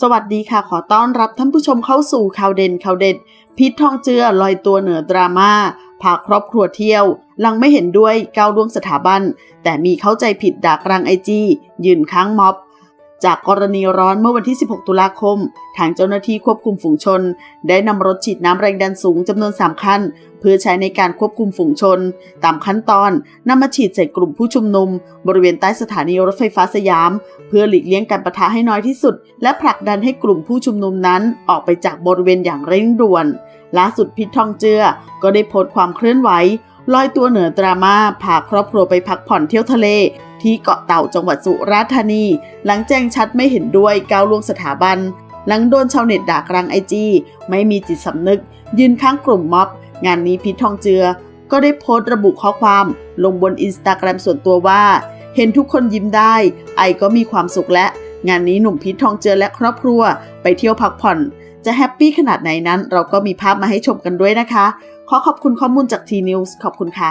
สวัสดีค่ะขอต้อนรับท่านผู้ชมเข้าสู่ข่าวเด่นข่าวเด็ด พิษทองเจือลอยตัวเหนือดราม่าพาครอบครัวเที่ยวหลังไม่เห็นด้วยก้าวล่วงสถาบัน แต่มีเข้าใจผิดดักรังไอจียืนค้างม็อบ จากกรณีร้อนเมื่อวันที่ 16 ตุลาคม ทางเจ้าหน้าที่ควบคุมฝูงชน ได้นำรถฉีดน้ำแรงดันสูงจำนวน 3 คัน เพื่อใช้ในการควบคุมฝูงชน ตามขั้นตอนนำมาฉีดใส่กลุ่มผู้ชุมนุม บริเวณใต้สถานีรถไฟฟ้าสยาม เพื่อหลีกเลี่ยงการประทะให้น้อยที่สุด และผลักดันให้กลุ่มผู้ชุมนุมนั้น ออกไปจากบริเวณอย่างเร่งด่วนล่าสุดพิษทองเจือก็ได้โพสต์ความเคลื่อนไหว ลอยตัวเหนือดราม่าพาครอบครัวไปพักผ่อนเที่ยวทะเล ที่เกาะเต่าจังหวัดสุราษฎร์ธานี หลังแจ้งชัดไม่เห็นด้วยก้าวล่วงสถาบัน หลังโดนชาวเน็ตด่ากลางไอจีไม่มีจิตสำนึก ยืนข้างกลุ่มม็อบ งานนี้พิษทองเจือ ก็ได้โพสต์ระบุข้อความลงบนอินสตาแกรมส่วนตัวว่า เห็นทุกคนยิ้มได้ ไอก็มีความสุขและ งานนี้หนุ่มพิษทองเจือและครอบครัว ไปเที่ยวพักผ่อน จะแฮปปี้ขนาดไหนนั้น เราก็มีภาพมาให้ชมกันด้วยนะคะ ขอขอบคุณข้อมูลจากทีนิวส์ขอบคุณค่ะ